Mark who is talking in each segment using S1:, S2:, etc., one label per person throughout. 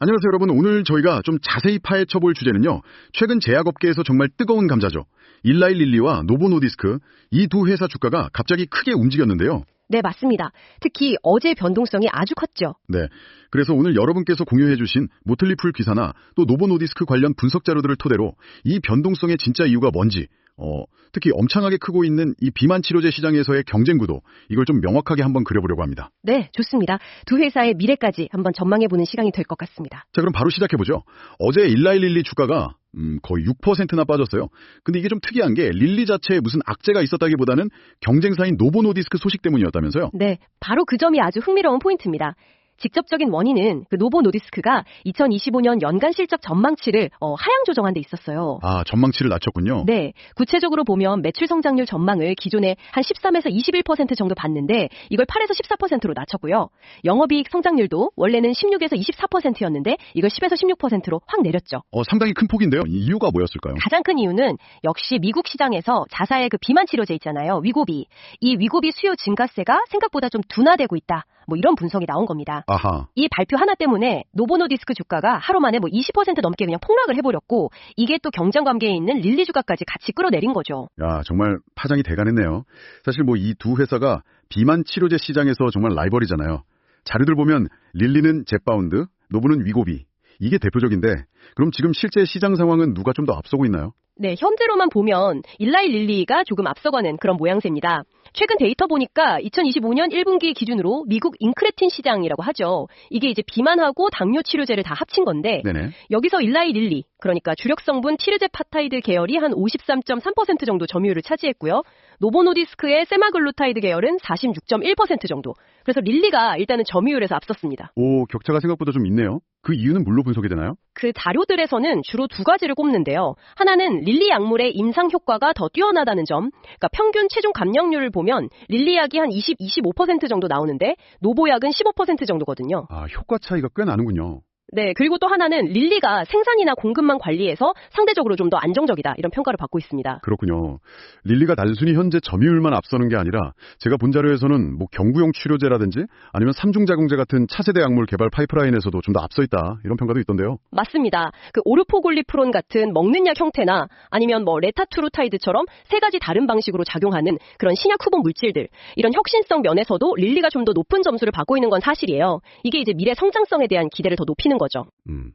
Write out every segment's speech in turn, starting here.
S1: 안녕하세요 여러분 오늘 저희가 좀 자세히 파헤쳐볼 주제는요 최근 제약업계에서 정말 뜨거운 감자죠 일라일릴리와 노보노디스크 이 두 회사 주가가 갑자기 크게 움직였는데요
S2: 네, 맞습니다. 특히 어제 변동성이 아주 컸죠.
S1: 네 그래서 오늘 여러분께서 공유해주신 모틀리풀 기사나 또 노보노디스크 관련 분석 자료들을 토대로 이 변동성의 진짜 이유가 뭔지 어, 특히 엄청나게 크고 있는 이 비만 치료제 시장에서의 경쟁 구도 이걸 좀 명확하게 한번 그려보려고 합니다
S2: 네, 좋습니다. 두 회사의 미래까지 한번 전망해보는 시간이 될 것 같습니다.
S1: 자, 그럼 바로 시작해보죠. 어제 일라일릴리 주가가 음, 거의 6%나 빠졌어요. 근데 이게 좀 특이한 게 릴리 자체에 무슨 악재가 있었다기보다는 경쟁사인 노보노디스크 소식 때문이었다면서요?
S2: 네, 바로 그 점이 아주 흥미로운 포인트입니다. 직접적인 원인은 그 노보 노디스크가 2025년 연간 실적 전망치를 어, 하향 조정한 데 있었어요.
S1: 아, 전망치를 낮췄군요.
S2: 네, 구체적으로 보면 매출 성장률 전망을 기존에 한 13에서 21% 정도 봤는데 이걸 8에서 14%로 낮췄고요. 영업이익 성장률도 원래는 16에서 24%였는데 이걸 10에서 16%로 확 내렸죠.
S1: 어, 상당히 큰 폭인데요. 이 이유가 뭐였을까요?
S2: 가장 큰 이유는 역시 미국 시장에서 자사의 그 비만 치료제 있잖아요. 위고비. 이 위고비 수요 증가세가 생각보다 좀 둔화되고 있다. 뭐 이런 분석이 나온 겁니다.
S1: 아하.
S2: 이 발표 하나 때문에 노보노디스크 주가가 하루 만에 뭐 20% 넘게 그냥 폭락을 해버렸고 이게 또 경쟁 관계에 있는 릴리 주가까지 같이 끌어내린 거죠.
S1: 야, 정말 파장이 대단했네요. 사실 뭐 이 두 회사가 비만 치료제 시장에서 정말 라이벌이잖아요. 자료들 보면 릴리는 젯바운드, 노브는 위고비. 이게 대표적인데 그럼 지금 실제 시장 상황은 누가 좀 더 앞서고 있나요?
S2: 네, 현재로만 보면 일라이 릴리가 조금 앞서가는 그런 모양새입니다. 최근 데이터 보니까 2025년 1분기 기준으로 미국 인크레틴 시장이라고 하죠. 이게 이제 비만하고 당뇨 치료제를 다 합친 건데
S1: 네네.
S2: 여기서 일라이 릴리, 그러니까 주력 성분 티르제 파타이드 계열이 한 53.3% 정도 점유율을 차지했고요. 노보노디스크의 세마글루타이드 계열은 46.1% 정도. 그래서 릴리가 일단은 점유율에서 앞섰습니다.
S1: 오, 격차가 생각보다 좀 있네요. 그 이유는 뭘로 분석이 되나요?
S2: 그 자료들에서는 주로 두 가지를 꼽는데요. 하나는 릴리 약물의 임상 효과가 더 뛰어나다는 점. 그러니까 평균 체중 감량률을 보면 릴리 약이 한 20, 25% 정도 나오는데 노보약은 15% 정도거든요.
S1: 아, 효과 차이가 꽤 나는군요.
S2: 네, 그리고 또 하나는 릴리가 생산이나 공급만 관리해서 상대적으로 좀 더 안정적이다 이런 평가를 받고 있습니다.
S1: 그렇군요. 릴리가 단순히 현재 점유율만 앞서는 게 아니라 제가 본 자료에서는 뭐 경구용 치료제라든지 아니면 삼중작용제 같은 차세대 약물 개발 파이프라인에서도 좀 더 앞서 있다 이런 평가도 있던데요.
S2: 맞습니다. 그 오르포골리프론 같은 먹는 약 형태나 아니면 뭐 레타투루타이드처럼 세 가지 다른 방식으로 작용하는 그런 신약 후보 물질들 이런 혁신성 면에서도 릴리가 좀 더 높은 점수를 받고 있는 건 사실이에요. 이게 이제 미래 성장성에 대한 기대를 더 높이는 거죠.
S1: 음.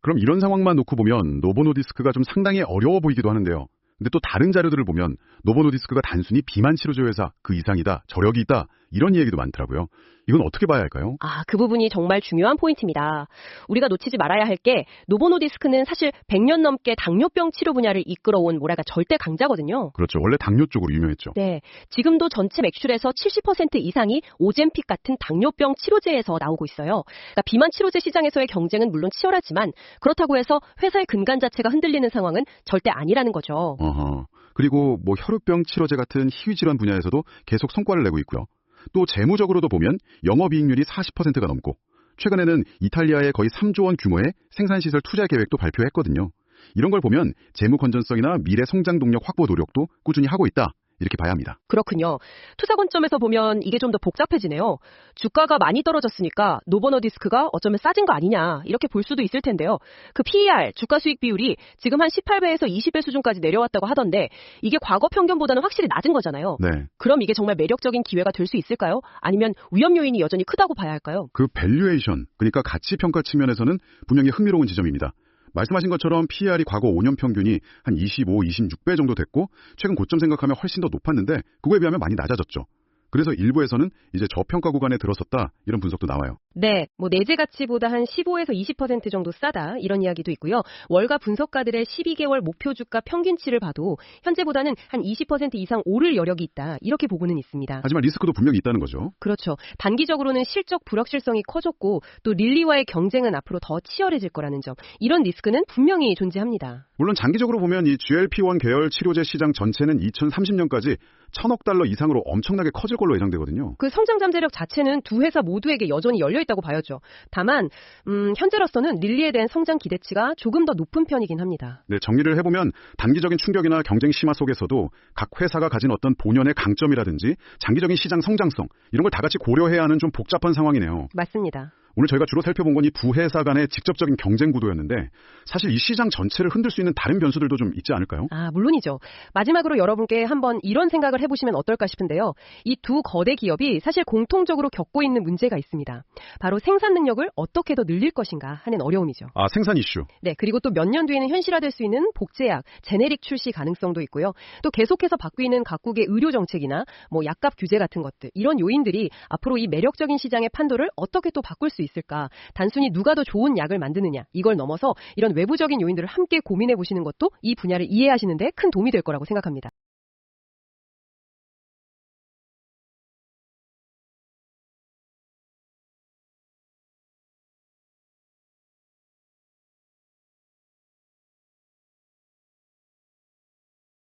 S1: 그럼 이런 상황만 놓고 보면 노보노디스크가 좀 상당히 어려워 보이기도 하는데요. 근데 또 다른 자료들을 보면 노보노디스크가 단순히 비만 치료제 회사 그 이상이다, 저력이 있다 이런 이야기도 많더라고요. 이건 어떻게 봐야 할까요?
S2: 아, 그 부분이 정말 중요한 포인트입니다. 우리가 놓치지 말아야 할 게 노보노디스크는 사실 100년 넘게 당뇨병 치료 분야를 이끌어온 뭐랄까 절대 강자거든요.
S1: 그렇죠. 원래 당뇨 쪽으로 유명했죠.
S2: 네, 지금도 전체 매출에서 70% 이상이 오젠픽 같은 당뇨병 치료제에서 나오고 있어요. 그러니까 비만 치료제 시장에서의 경쟁은 물론 치열하지만 그렇다고 해서 회사의 근간 자체가 흔들리는 상황은 절대 아니라는 거죠.
S1: 어허. 그리고 뭐 혈우병 치료제 같은 희귀 질환 분야에서도 계속 성과를 내고 있고요. 또 재무적으로도 보면 영업이익률이 40%가 넘고 최근에는 이탈리아의 거의 3조 원 규모의 생산시설 투자 계획도 발표했거든요. 이런 걸 보면 재무 건전성이나 미래 성장 동력 확보 노력도 꾸준히 하고 있다. 이렇게 봐야 합니다.
S2: 그렇군요. 투자 관점에서 보면 이게 좀 더 복잡해지네요. 주가가 많이 떨어졌으니까 노버너 디스크가 어쩌면 싸진 거 아니냐 이렇게 볼 수도 있을 텐데요. 그 PER 주가 수익 비율이 지금 한 18배에서 20배 수준까지 내려왔다고 하던데 이게 과거 평균보다는 확실히 낮은 거잖아요.
S1: 네.
S2: 그럼 이게 정말 매력적인 기회가 될 수 있을까요? 아니면 위험 요인이 여전히 크다고 봐야 할까요?
S1: 그 밸류에이션, 그러니까 가치 평가 측면에서는 분명히 흥미로운 지점입니다. 말씀하신 것처럼 PER이 과거 5년 평균이 한 25, 26배 정도 됐고 최근 고점 생각하면 훨씬 더 높았는데 그거에 비하면 많이 낮아졌죠. 그래서 일부에서는 이제 저평가 구간에 들어섰다 이런 분석도 나와요.
S2: 네, 뭐 내재 가치보다 한 15에서 20% 정도 싸다 이런 이야기도 있고요. 월가 분석가들의 12개월 목표 주가 평균치를 봐도 현재보다는 한 20% 이상 오를 여력이 있다 이렇게 보고는 있습니다.
S1: 하지만 리스크도 분명히 있다는 거죠.
S2: 그렇죠. 단기적으로는 실적 불확실성이 커졌고 또 릴리와의 경쟁은 앞으로 더 치열해질 거라는 점 이런 리스크는 분명히 존재합니다.
S1: 물론 장기적으로 보면 이 GLP-1 계열 치료제 시장 전체는 2030년까지 천억 달러 이상으로 엄청나게 커질 걸로 예상되거든요.
S2: 그 성장 잠재력 자체는 두 회사 모두에게 여전히 열려 있다고 봐야죠. 다만 음, 현재로서는 릴리에 대한 성장 기대치가 조금 더 높은 편이긴 합니다.
S1: 네, 정리를 해보면 단기적인 충격이나 경쟁 심화 속에서도 각 회사가 가진 어떤 본연의 강점이라든지 장기적인 시장 성장성 이런 걸 다 같이 고려해야 하는 좀 복잡한 상황이네요.
S2: 맞습니다.
S1: 오늘 저희가 주로 살펴본 건 이 두 회사 간의 직접적인 경쟁 구도였는데 사실 이 시장 전체를 흔들 수 있는 다른 변수들도 좀 있지 않을까요?
S2: 아, 물론이죠. 마지막으로 여러분께 한번 이런 생각을 해보시면 어떨까 싶은데요. 이 두 거대 기업이 사실 공통적으로 겪고 있는 문제가 있습니다. 바로 생산 능력을 어떻게 더 늘릴 것인가 하는 어려움이죠.
S1: 아, 생산 이슈.
S2: 네, 그리고 또 몇 년 뒤에는 현실화될 수 있는 복제약, 제네릭 출시 가능성도 있고요. 또 계속해서 바뀌는 각국의 의료 정책이나 뭐 약값 규제 같은 것들, 이런 요인들이 앞으로 이 매력적인 시장의 판도를 어떻게 또 바꿀 수 있을까? 단순히 누가 더 좋은 약을 만드느냐, 이걸 넘어서 이런 외부적인 요인들을 함께 고민해 보시는 것도 이 분야를 이해하시는데 큰 도움이 될 거라고 생각합니다.